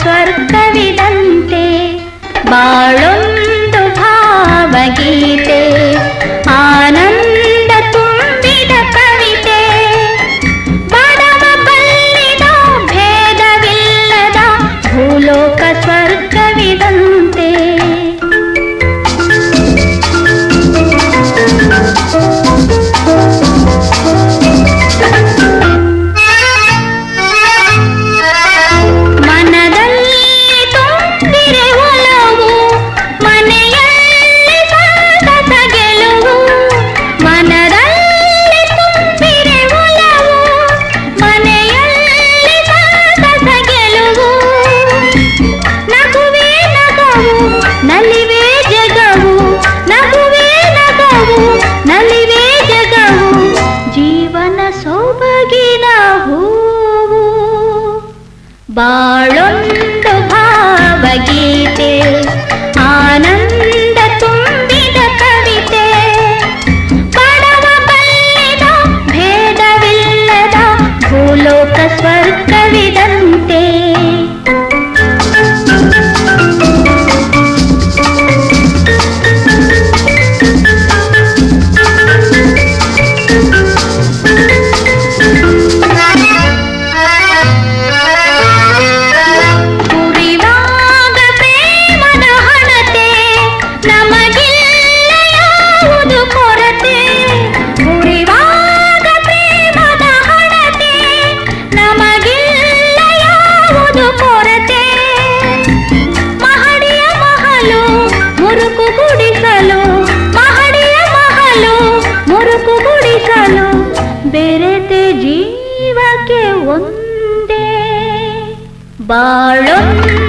स्वर्गविधन्ते बाळुन्दुभावगीते ಬಾಳೊಂದು ಮುರುಕು ಗುಡಿಸಲು ಮಹಡಿಯ ಮಹಲು ಮುರುಕು ಗುಡಿಸಲು ಬೆರೆತೆ ಜೀವಕ್ಕೆ ಒಂದೇ ಬಾಳೊಂದು